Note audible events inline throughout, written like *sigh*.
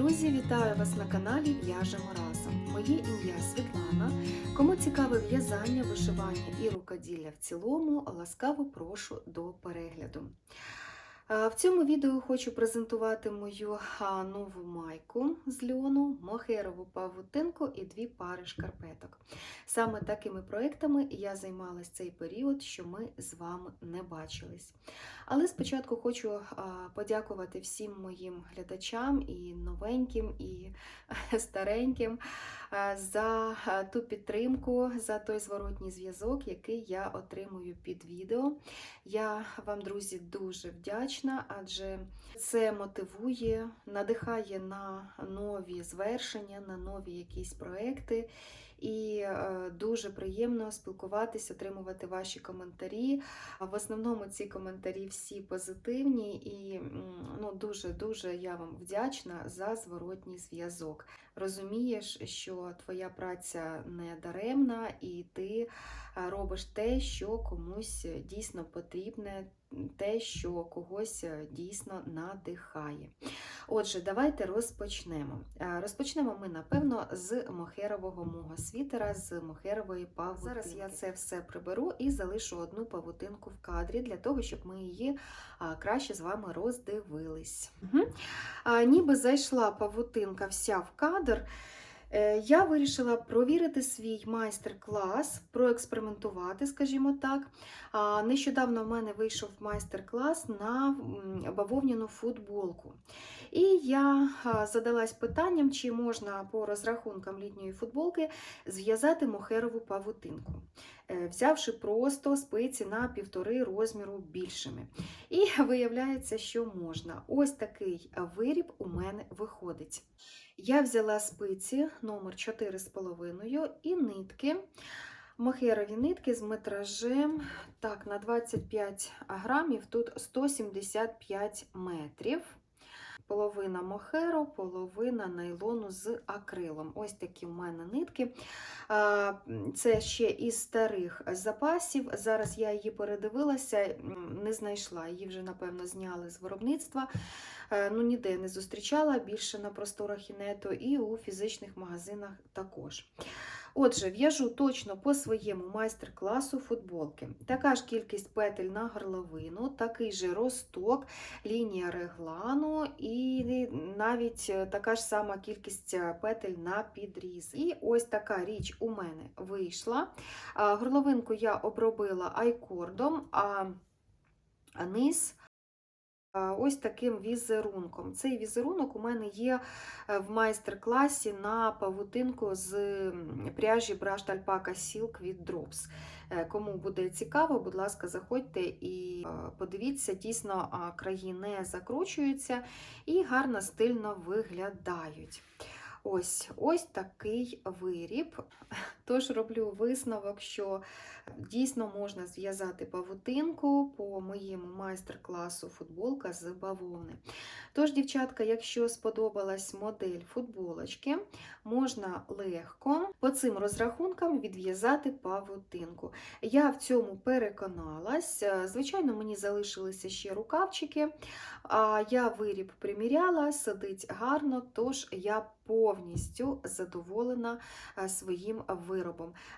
Друзі, вітаю вас на каналі В'яжемо разом. Моє ім'я Світлана. Кому цікаве в'язання, вишивання і рукоділля в цілому, ласкаво прошу до перегляду. В цьому відео хочу презентувати мою нову майку з льону, мохерову павутинку і дві пари шкарпеток. Саме такими проектами я займалась цей період, що ми з вами не бачились. Але спочатку хочу подякувати всім моїм глядачам і новеньким, і *laughs* стареньким за ту підтримку, за той зворотній зв'язок, який я отримую під відео. Я вам, друзі, дуже вдячна, адже це мотивує, надихає на нові звершення, на нові якісь проекти. І е, дуже приємно спілкуватися, отримувати ваші коментарі. В основному ці коментарі всі позитивні, і ну, дуже-дуже я вам вдячна за зворотній зв'язок. Розумієш, що твоя праця не даремна, і ти е, робиш те, що комусь дійсно потрібне, те, що когось е, дійсно надихає. Отже, давайте розпочнемо. Е, Розпочнемо ми, напевно, з мохерового мого світера, з мохерової павутинки. Зараз я це все приберу і залишу одну павутинку в кадрі для того, щоб ми її краще з вами роздивились. Угу. Ніби зайшла павутинка вся в кадр. Е, Я вирішила провірити свій майстер-клас, проекспериментувати, скажімо так. Нещодавно в мене вийшов майстер-клас на бавовняну футболку. І я задалась питанням, чи можна по розрахункам літньої футболки зв'язати мохерову павутинку, е, взявши просто спиці на півтори розміру більшими. І виявляється, що можна. Ось такий виріб у мене виходить. Я взяла спиці номер 4,5 і нитки. Мохерові нитки з метражем так, на 25 грамів, тут 175 метрів. Половина мохеру, половина нейлону з акрилом. Ось такі в мене нитки. Це ще із старих запасів. Зараз я її передивилася, не знайшла. Її вже, напевно, зняли з виробництва. Е, Ну, ніде не зустрічала, більше на просторах інету і у фізичних магазинах також. Отже, в'яжу точно по своєму майстер-класу футболки. Така ж кількість петель на горловину, такий же росток, лінія реглану і навіть е, така ж сама кількість е, петель на підріз. І ось така річ у мене вийшла. Горловинку я обробила айкордом, а низ ось таким візерунком. Цей візерунок у мене є е, в майстер-класі на павутинку з пряжі Brushed Alpaca Silk від Drops. Е, Кому буде цікаво, будь ласка, заходьте і е, подивіться, дійсно краї не закручуються і гарно стильно виглядають. Ось ось такий виріб. Тож роблю висновок, що дійсно можна зв'язати павутинку по моєму майстер-класу футболка з бавовни. Тож, дівчатка, якщо сподобалась модель футболочки, можна легко по цим розрахункам відв'язати павутинку. Я в цьому переконалась. Е, Звичайно, мені залишилися ще рукавчики, а я виріб приміряла, сидить гарно, тож я повністю задоволена е, своїм виробом.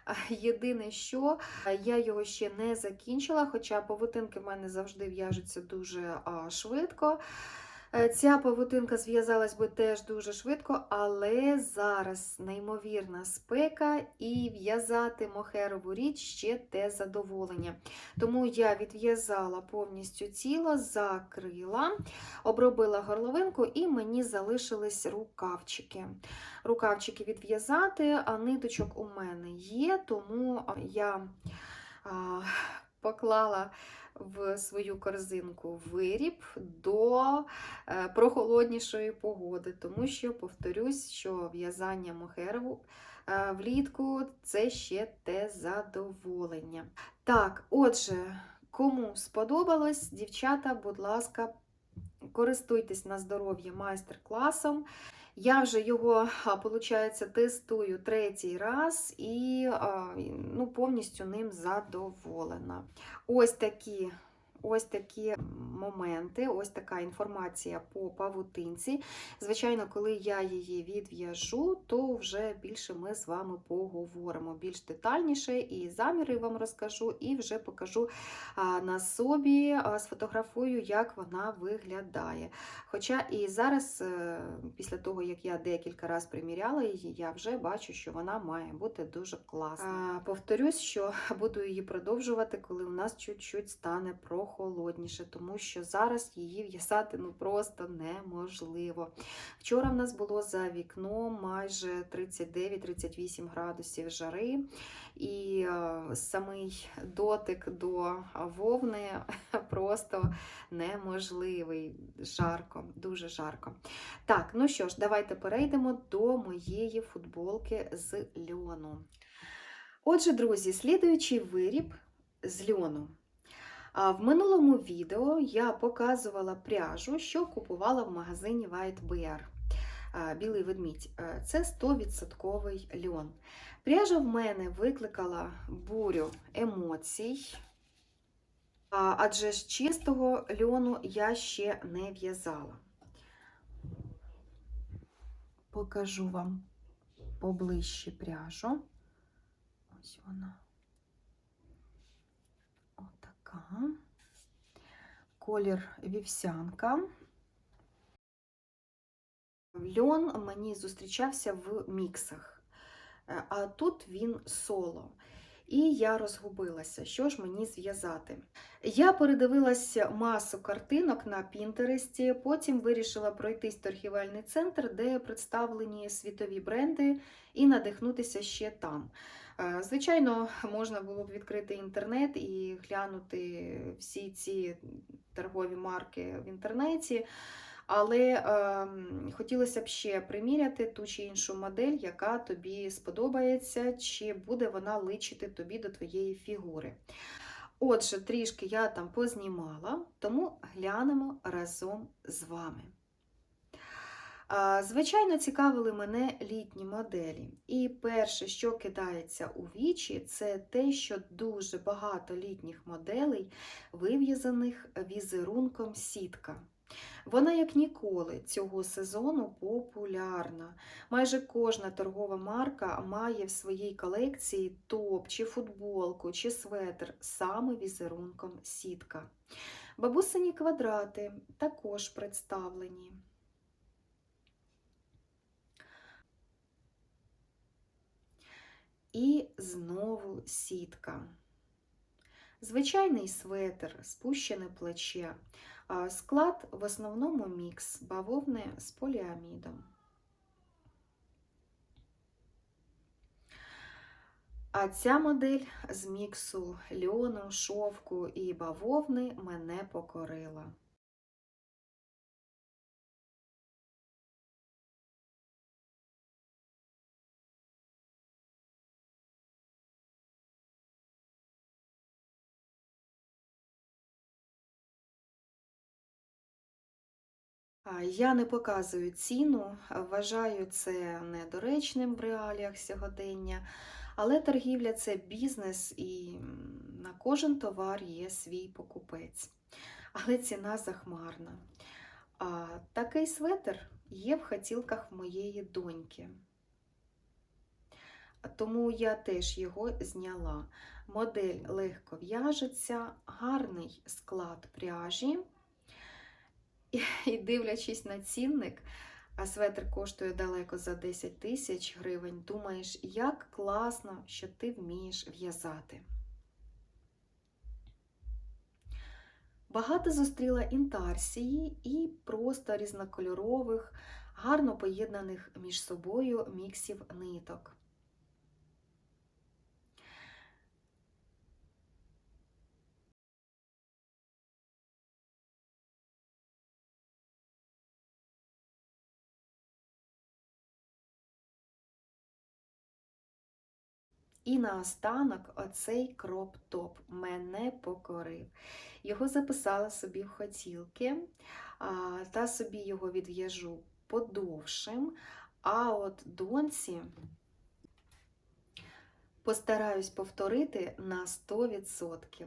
Е, Єдине, що я його ще не закінчила, хоча павутинки в мене завжди в'яжуться дуже швидко. Е, Ця павутинка зв'язалась би теж дуже швидко, але зараз неймовірна спека і в'язати мохерову річ ще те задоволення. Тому я відв'язала повністю тіло, закрила, обробила горловинку і мені залишились рукавчики. Рукавчики відв'язати, а ниточок у мене є, тому я поклала в свою корзинку виріб до е, прохолоднішої погоди, тому що, повторюсь, що в'язання мохерову е, влітку це ще те задоволення. Так, отже, кому сподобалось, дівчата, будь ласка, користуйтесь на здоров'я майстер-класом. Я вже його, виходить, тестую третій раз і ну, повністю ним задоволена. Ось такі ось такі моменти, ось така інформація по павутинці. Звичайно, коли я її відв'яжу, то вже більше ми з вами поговоримо більш детальніше, і заміри вам розкажу, і вже покажу на собі, сфотографую, як вона виглядає. Хоча і зараз, е, після того, як я декілька разів приміряла її, я вже бачу, що вона має бути дуже класна. Повторюсь, що *laughs* буду її продовжувати, коли у нас чуть-чуть стане прохолодніше, тому що зараз її в'язати ну просто неможливо. Вчора в нас було за вікном майже 39-38 градусів жари, і е, самий дотик до вовни *laughs* просто неможливий. Жарко, дуже жарко. Так, ну що ж, давайте перейдемо до моєї футболки з льону. Отже, друзі, слідуючий виріб з льону. В минулому відео я показувала пряжу, що купувала в магазині White Bear. Білий ведмідь. Е, Це 100% льон. Пряжа в мене викликала бурю емоцій, адже з чистого льону я ще не в'язала. Покажу вам поближче пряжу. Ось вона. Отака. Колір вівсянка. Льон мені зустрічався в міксах, е, а тут він соло. І я розгубилася, що ж мені зв'язати. Я передивилася масу картинок на Пінтересті, потім вирішила пройтись торгівельний центр, де представлені світові бренди, і надихнутися ще там. Е, Звичайно, можна було б відкрити інтернет і глянути всі ці торгові марки в інтернеті. Але е, хотілося б ще приміряти ту чи іншу модель, яка тобі сподобається, чи буде вона личити тобі до твоєї фігури. Отже, трішки я там познімала, тому глянемо разом з вами. Звичайно, цікавили мене літні моделі. І перше, що кидається у вічі, це те, що дуже багато літніх моделей вив'язаних візерунком сітка. Вона, як ніколи, цього сезону популярна. Майже кожна торгова марка має в своїй колекції топ, чи футболку, чи светр саме візерунком сітка. Бабусині квадрати також представлені. І знову сітка. Звичайний светр, спущене плече. Склад в основному мікс бавовни з поліамідом. А ця модель з міксу льону, шовку і бавовни мене покорила. Я не показую ціну, вважаю це недоречним в реаліях сьогодення, але торгівля це бізнес і на кожен товар є свій покупець. Але ціна захмарна. А такий светр є в хотілках моєї доньки. Тому я теж його зняла. Модель легко в'яжеться, гарний склад пряжі. *laughs* І дивлячись на цінник, а светр коштує далеко за 10 тисяч гривень, думаєш, як класно, що ти вмієш в'язати. Багато зустріла інтарсії і просто різнокольорових, гарно поєднаних між собою міксів ниток. І наостанок оцей кроп-топ мене покорив. Його записала собі в хотілки, та собі його відв'яжу подовшим. А от доньці постараюсь повторити на 100%.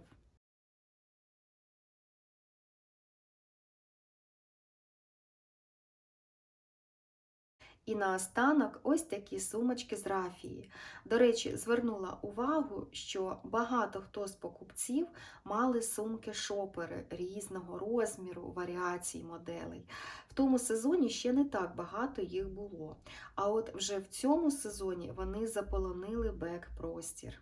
І наостанок ось такі сумочки з рафії. До речі, звернула увагу, що багато хто з покупців мали сумки-шопери різного розміру, варіацій моделей. В тому сезоні ще не так багато їх було. А от вже в цьому сезоні вони заполонили бек-простір.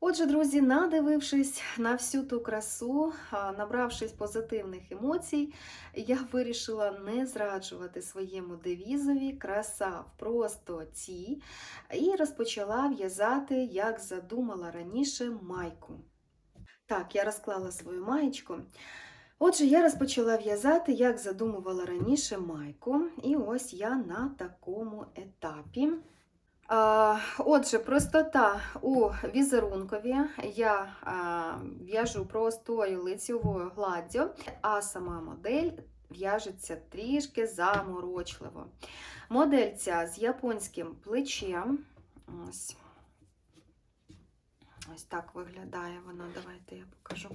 Отже, друзі, надивившись на всю ту красу, набравшись позитивних емоцій, я вирішила не зраджувати своєму девізові краса в простоті і розпочала в'язати, як задумала раніше, майку. Так, я розклала свою маєчку. Отже, я розпочала в'язати, як задумувала раніше майку, і ось я на такому етапі. Отже, простота у візерункові я в'яжу простою лицьовою гладдю, а сама модель в'яжеться трішки заморочливо. Модель ця з японським плечем. Ось. Ось так виглядає вона. Давайте я покажу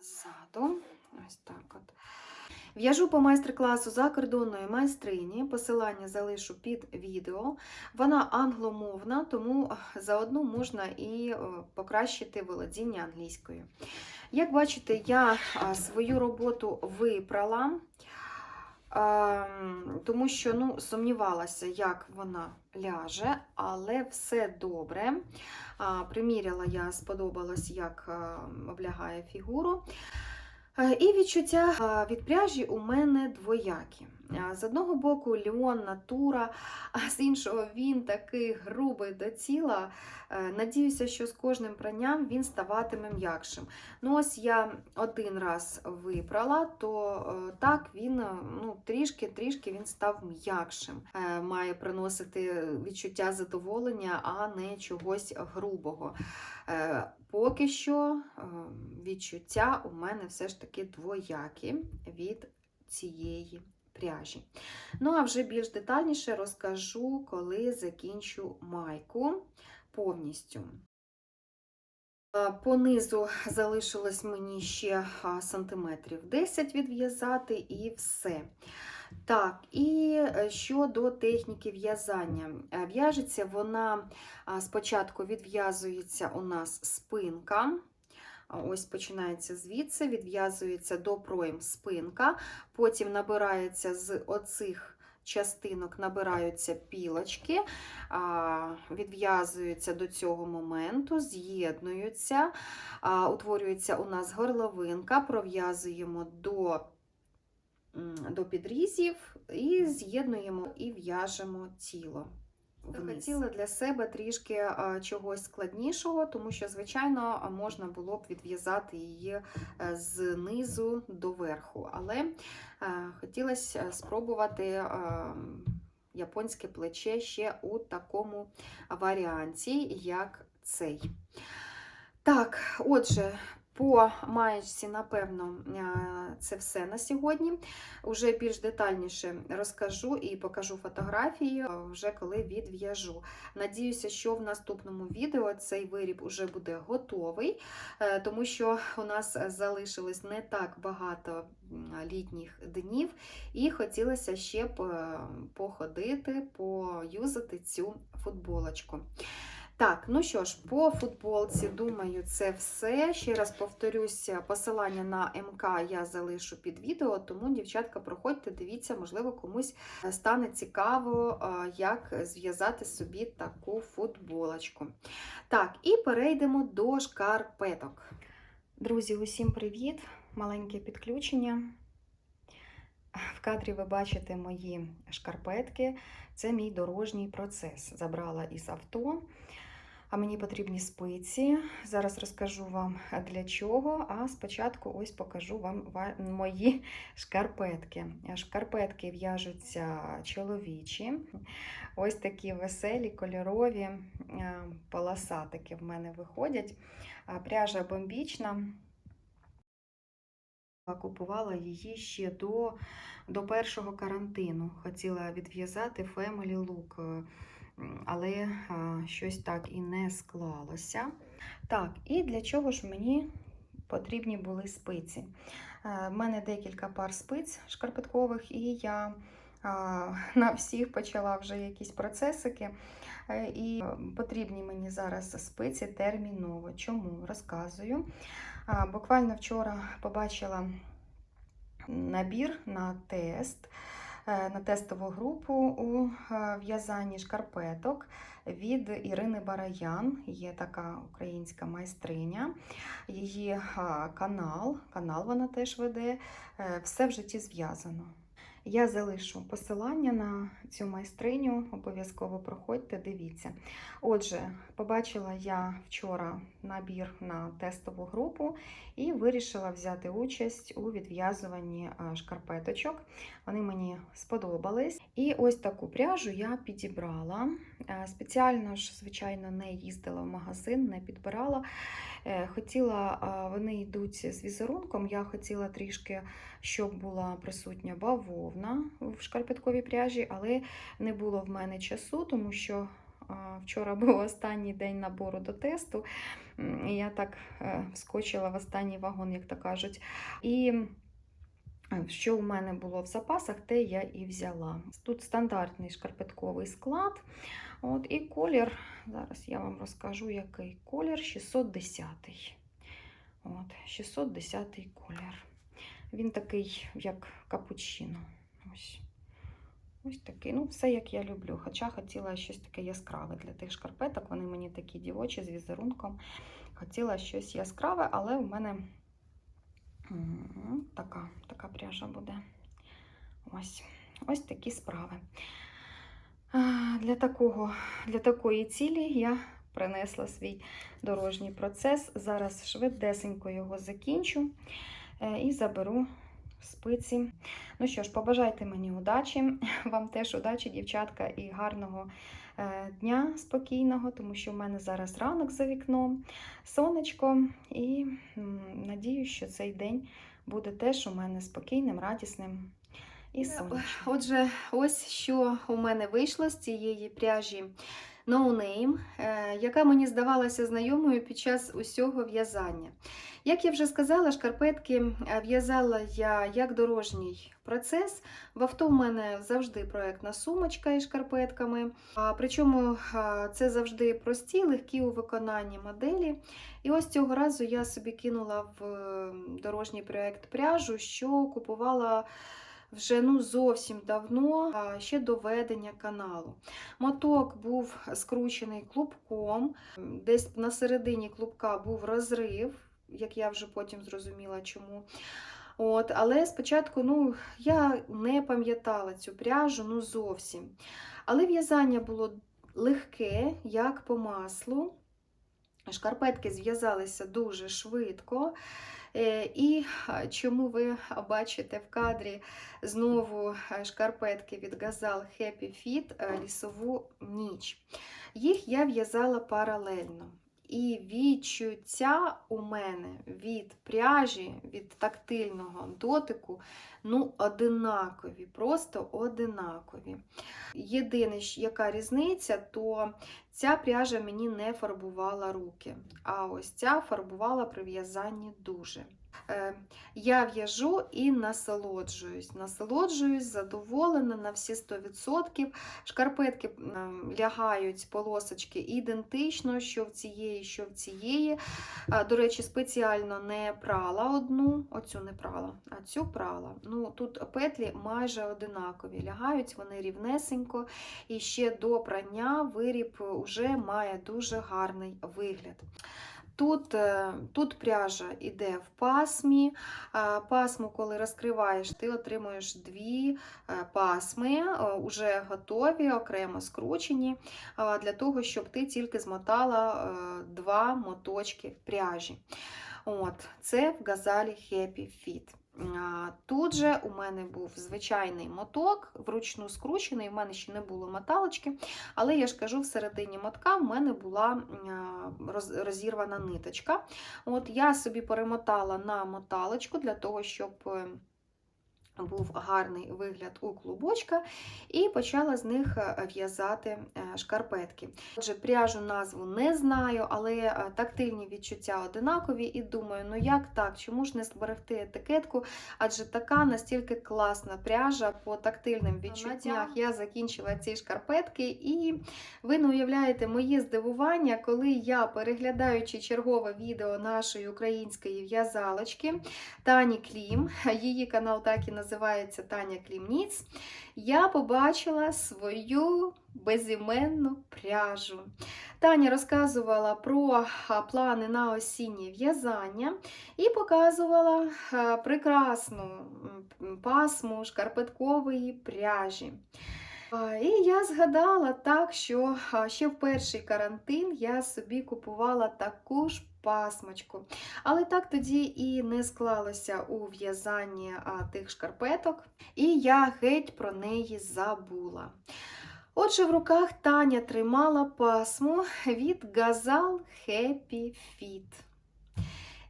ззаду. Ось так от. В'яжу по майстер-класу закордонної майстрині. Посилання залишу під відео. Вона англомовна, тому заодно можна і е, покращити володіння англійською. Як бачите, я свою роботу випрала, тому що ну, сумнівалася, як вона ляже, але все добре. Приміряла я, сподобалось, як а, облягає фігуру. Е, І відчуття від пряжі у мене двоякі. А, З одного боку, Леон натура, а з іншого він такий грубий до тіла. Е, Надіюся, що з кожним пранням він ставатиме м'якшим. Ну, ось я один раз випрала, то е, так він е, ну, трішки-трішки він став м'якшим. Е, Має приносити відчуття задоволення, а не чогось грубого. Е, Поки що е, відчуття у мене все ж таки двоякі від цієї пряжі. Ну, а вже більш детальніше розкажу, коли закінчу майку повністю. По низу залишилось мені ще сантиметрів 10 відв'язати і все. Так, і е, щодо техніки в'язання. Е, В'яжеться вона спочатку відв'язується у нас спинка. Ось починається звідси, відв'язується до пройм спинка, потім набирається з оцих частинок, набираються пілочки, відв'язуються до цього моменту, з'єднуються, утворюється у нас горловинка, пров'язуємо до до підрізів і з'єднуємо і в'яжемо тіло. Хотіла для себе трішки чогось складнішого, тому що, звичайно, можна було б відв'язати її е, знизу до верху. Але е, хотілося спробувати е, японське плече ще у такому варіанті, як цей. Так, отже, по маєчці, напевно, е, це все на сьогодні. Уже більш детальніше розкажу і покажу фотографії, е, вже коли відв'яжу. Надіюся, що в наступному відео цей виріб уже буде готовий, е, тому що у нас залишилось не так багато літніх днів, і хотілося ще походити, поюзати цю футболочку. Так, ну що ж, по футболці, думаю, це все. Ще раз повторюся, посилання на МК я залишу під відео, тому, дівчатка, проходьте, дивіться, можливо, комусь стане цікаво, як зв'язати собі таку футболочку. Так, і перейдемо до шкарпеток. Друзі, усім привіт! Маленьке підключення. В кадрі ви бачите мої шкарпетки. Це мій дорожній процес. Забрала із авто. А мені потрібні спиці. Зараз розкажу вам для чого. А спочатку ось покажу вам мої шкарпетки. Шкарпетки в'яжуться чоловічі. Ось такі веселі, кольорові е, полосатики в мене виходять. Пряжа бомбічна. Купувала її ще до, до першого карантину. Хотіла відв'язати Family Look, е, але щось так і не склалося. Так, і для чого ж мені потрібні були спиці. Е, В мене декілька пар спиць шкарпеткових, і я *laughs* на всіх почала вже якісь процесики. Е, І е, потрібні мені зараз спиці терміново. Чому? Розказую. Буквально вчора побачила набір на тест, на тестову групу у е, в'язанні шкарпеток від Ірини Бараян. Є така українська майстриня. Її канал, канал вона теж веде. е, Все в житті зв'язано. Я залишу посилання на цю майстриню, обов'язково проходьте, дивіться. Отже, побачила я вчора набір на тестову групу і вирішила взяти участь у відв'язуванні шкарпеточок. Вони мені сподобались. І ось таку пряжу я підібрала. Е, Спеціально ж, звичайно, не їздила в магазин, не підбирала. Е, Хотіла, вони йдуть з візерунком. Я хотіла трішки, щоб була присутня бавовна в шкарпетковій пряжі, але не було в мене часу, тому що вчора *laughs* був останній день набору до тесту. І я так е, вскочила в останній вагон, як то кажуть. І що в мене було в запасах, те я і взяла. Тут стандартний шкарпетковий склад. От, і колір, зараз я вам розкажу, який колір 610. От, 610 колір. Він такий, як капучино. Ось. Ось такий. Ну, все як я люблю. Хоча хотіла щось таке яскраве для тих шкарпеток. Вони мені такі дівочі з візерунком. Хотіла щось яскраве, але у мене така, така пряжа буде. Ось. Ось такі справи. Для, такого, для такої цілі я принесла свій дорожній процес. Зараз швидесенько його закінчу е, і заберу спиці. Ну що ж, побажайте мені удачі, *laughs* вам теж удачі, дівчатка, і гарного дня спокійного, тому що в мене зараз ранок за вікном, сонечко, і надію, що цей день буде теж у мене спокійним, радісним і сонячним. Отже, ось що у мене вийшло з цієї пряжі No Name, е, яка мені здавалася знайомою під час усього в'язання. Як я вже сказала, шкарпетки е, в'язала я як дорожній процес. В авто в мене завжди проєктна сумочка із шкарпетками. Причому це завжди прості, легкі у виконанні моделі. І ось цього разу я собі кинула в дорожній проєкт пряжу, що купувала вже ну, зовсім давно, ще до ведення каналу. Моток був скручений клубком, десь на середині клубка був розрив, як я вже потім зрозуміла, чому. От, але спочатку ну, я не пам'ятала цю пряжу ну зовсім. Але в'язання було легке, як по маслу. Шкарпетки зв'язалися дуже швидко. Е, І чому ви бачите в кадрі знову е, шкарпетки від Gazal Happy Fit е, лісову ніч. Їх я в'язала паралельно. І відчуття у мене від пряжі, від тактильного дотику, ну, одинакові, просто одинакові. Єдине, яка різниця, то ця пряжа мені не фарбувала руки, а ось ця фарбувала при в'язанні дуже. Е, Я в'яжу і насолоджуюсь. Насолоджуюсь, задоволена на всі 100%. Шкарпетки лягають полосочки ідентично, що в цієї, що в цієї. А, До речі, спеціально не прала одну, оцю не прала, а цю прала. Ну, Тут петлі майже одинакові. Лягають вони рівнесенько, і ще до прання виріб вже має дуже гарний вигляд. Тут, е, тут пряжа йде в пасмі. Пасму, коли розкриваєш, ти отримуєш дві е, пасми, е, уже готові, окремо скручені, для того, щоб ти тільки змотала е, два моточки пряжі. От, Це в газалі Happy Fit. Тут же у мене був звичайний моток, вручну скручений, в мене ще не було моталочки, але я ж кажу, в середині мотка в мене була розірвана ниточка. От Я собі перемотала на моталочку для того, щоб е, був гарний вигляд у клубочка, і почала з них е, в'язати е, шкарпетки. Отже, пряжу назву не знаю, але е, тактильні відчуття одинакові, і думаю, ну як так, чому ж не зберегти етикетку? Адже така настільки класна пряжа по тактильним відчуттях. Я закінчила ці шкарпетки, і ви не уявляєте моє здивування, коли я, переглядаючи чергове відео нашої української в'язалочки Тані Клім, її канал так і називається називається Таня Клімніц, я побачила свою безіменну пряжу. Таня розказувала про плани на осіннє в'язання і показувала прекрасну пасму шкарпеткової пряжі. І я згадала так, що ще в перший карантин я собі купувала таку ж пасмочку. Але так тоді і не склалося у в'язанні тих шкарпеток, і я геть про неї забула. Отже, в руках Таня тримала пасму від Gazal Happy Fit.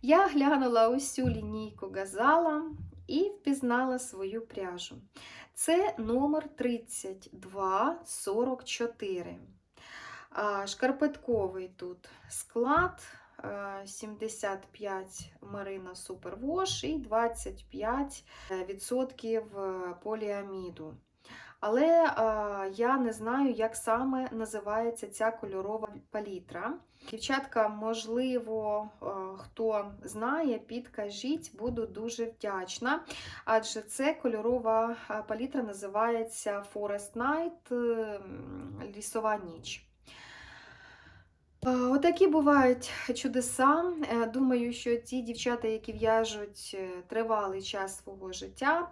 Я глянула усю лінійку газала і впізнала свою пряжу. Це номер 3244. Шкарпетковий тут склад 75 Марина Супервош і 25% поліаміду. Але я не знаю, як саме називається ця кольорова палітра. Дівчатка, можливо, хто знає, підкажіть, буду дуже вдячна. Адже це кольорова палітра називається Forest Night лісова ніч. Отакі бувають чудеса. Е, думаю, що ті дівчата, які в'яжуть е, тривалий час свого життя,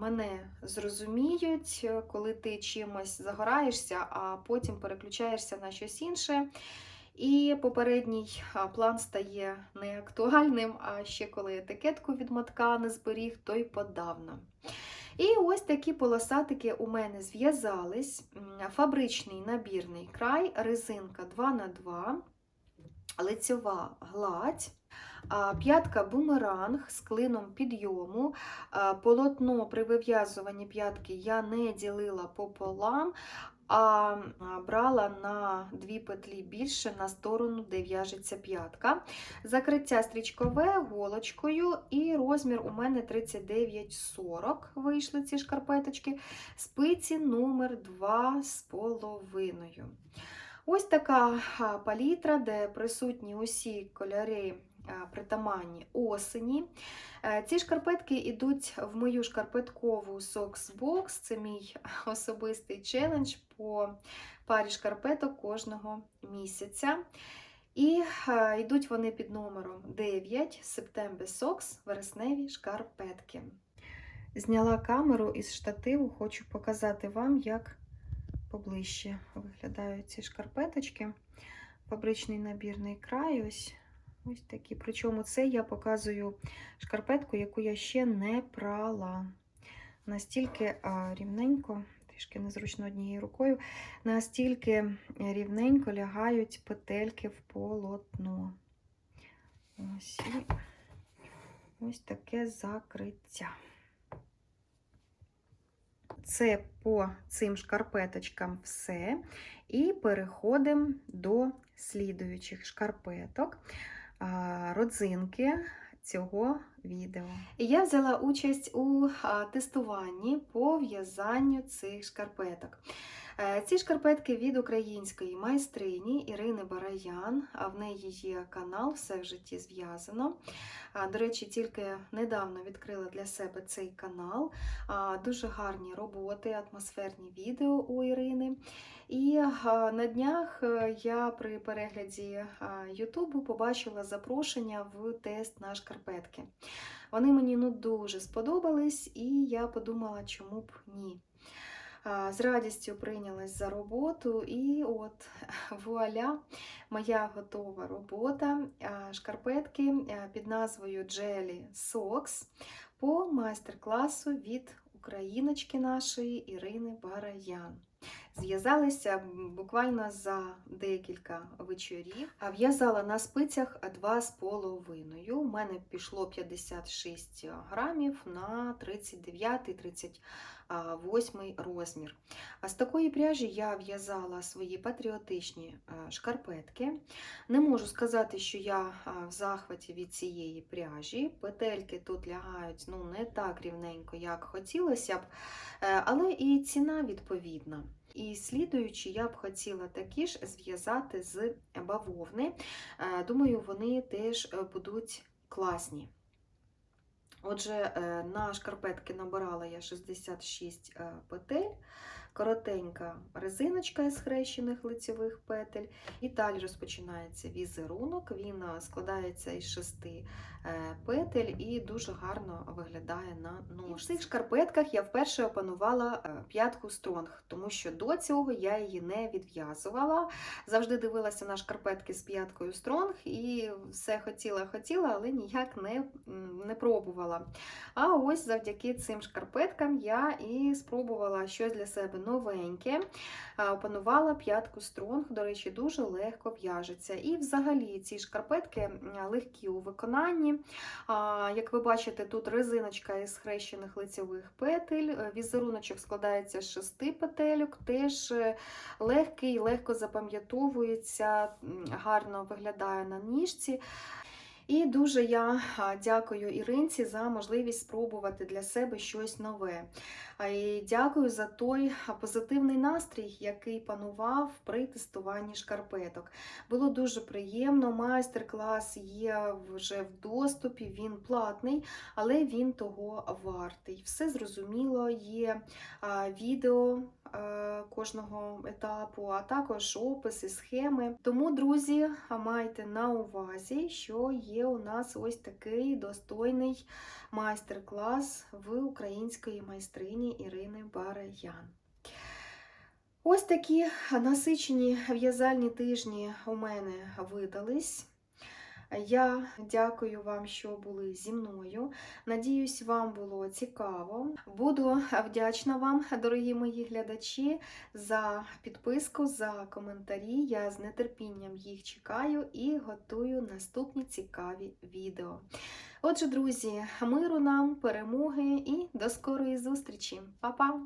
мене зрозуміють, коли ти чимось загораєшся, а потім переключаєшся на щось інше. І попередній план стає неактуальним, а ще коли етикетку від матка не зберіг, то й подавно. І ось такі полосатики у мене зв'язались. Фабричний набірний край, резинка 2х2, лицьова гладь. П'ятка бумеранг з клином підйому. Полотно при вив'язуванні п'ятки я не ділила пополам, а брала на дві петлі більше на сторону, де в'яжеться п'ятка. Закриття стрічкове голочкою, і розмір у мене 39,40 вийшли ці шкарпеточки, спиці номер 2,5. Ось така палітра, де присутні усі кольори притаманні осені. Е, ці шкарпетки йдуть в мою шкарпеткову Socks. Це мій *laughs* особистий челендж по парі шкарпеток кожного місяця. І е, йдуть вони під номером 9 September Socks вересневі шкарпетки. Зняла камеру із штативу, хочу показати вам, як поближче виглядають ці шкарпеточки. Фабричний набірний край. ось Ось такі. Причому це я показую шкарпетку, яку я ще не прала. Настільки рівненько, трішки незручно однією рукою, настільки рівненько лягають петельки в полотно. Ось ось таке закриття. Це по цим шкарпеточкам все. І переходимо до слідуючих шкарпеток родзинки цього відео. Я взяла участь у тестуванні по в'язанню цих шкарпеток. Е, ці шкарпетки від української майстрині Ірини Бараян, а в неї є канал Все в житті зв'язано. До речі, тільки недавно відкрила для себе цей канал. Дуже гарні роботи, атмосферні відео у Ірини. І на днях е, я при перегляді Ютубу побачила запрошення в тест на шкарпетки. Вони мені ну дуже сподобались, і я подумала, чому б ні. З радістю прийнялась за роботу, і от *laughs* вуаля, моя готова робота. Шкарпетки під назвою Jelly Socks по майстер-класу від україночки нашої Ірини Бараян. Зв'язалися буквально за декілька вечорів. А В'язала на спицях 2,5. У мене пішло 56 грамів на 39-38 розмір. А з такої пряжі я в'язала свої патріотичні е, шкарпетки. Не можу сказати, що я в захваті від цієї пряжі. Петельки тут лягають ну, не так рівненько, як хотілося б, е, але і ціна відповідна. І слідуючи, я б хотіла такі ж зв'язати з бавовни. Е, Думаю, вони теж е, будуть класні. Отже, е, на шкарпетки набирала я 66 е, петель, коротенька резиночка із хрещених лицевих петель. І далі розпочинається візерунок. Він е, складається із шести е, петель і дуже гарно виглядає на ножці. В цих шкарпетках я вперше опанувала е, п'ятку стронг, тому що до цього я її не відв'язувала. Завжди дивилася на шкарпетки з п'яткою стронг і все хотіла, хотіла, але ніяк не, не пробувала. А ось завдяки цим шкарпеткам я і спробувала щось для себе новеньке. Опанувала п'ятку стронг, до речі, дуже легко в'яжеться. І взагалі ці шкарпетки легкі у виконанні. Як ви бачите, тут резиночка із хрещених лицевих петель. Е, Візеруночок складається з шести петельок, теж е, легкий, легко запам'ятовується, гарно виглядає на ніжці. І дуже я дякую Іринці за можливість спробувати для себе щось нове. І дякую за той позитивний настрій, який панував при тестуванні шкарпеток. Було дуже приємно. Майстер-клас є вже в доступі, він платний, але він того вартий. Все зрозуміло, є відео кожного етапу, а також описи, схеми. Тому, друзі, майте на увазі, що є у нас ось такий достойний майстер-клас в української майстрині Ірини Бараян. Ось такі насичені в'язальні тижні у мене видались. Я дякую вам, що були зі мною. Надіюсь, вам було цікаво. Буду вдячна вам, дорогі мої глядачі, за підписку, за коментарі. Я з нетерпінням їх чекаю і готую наступні цікаві відео. Отже, друзі, миру нам, перемоги і до скорої зустрічі. Па-па!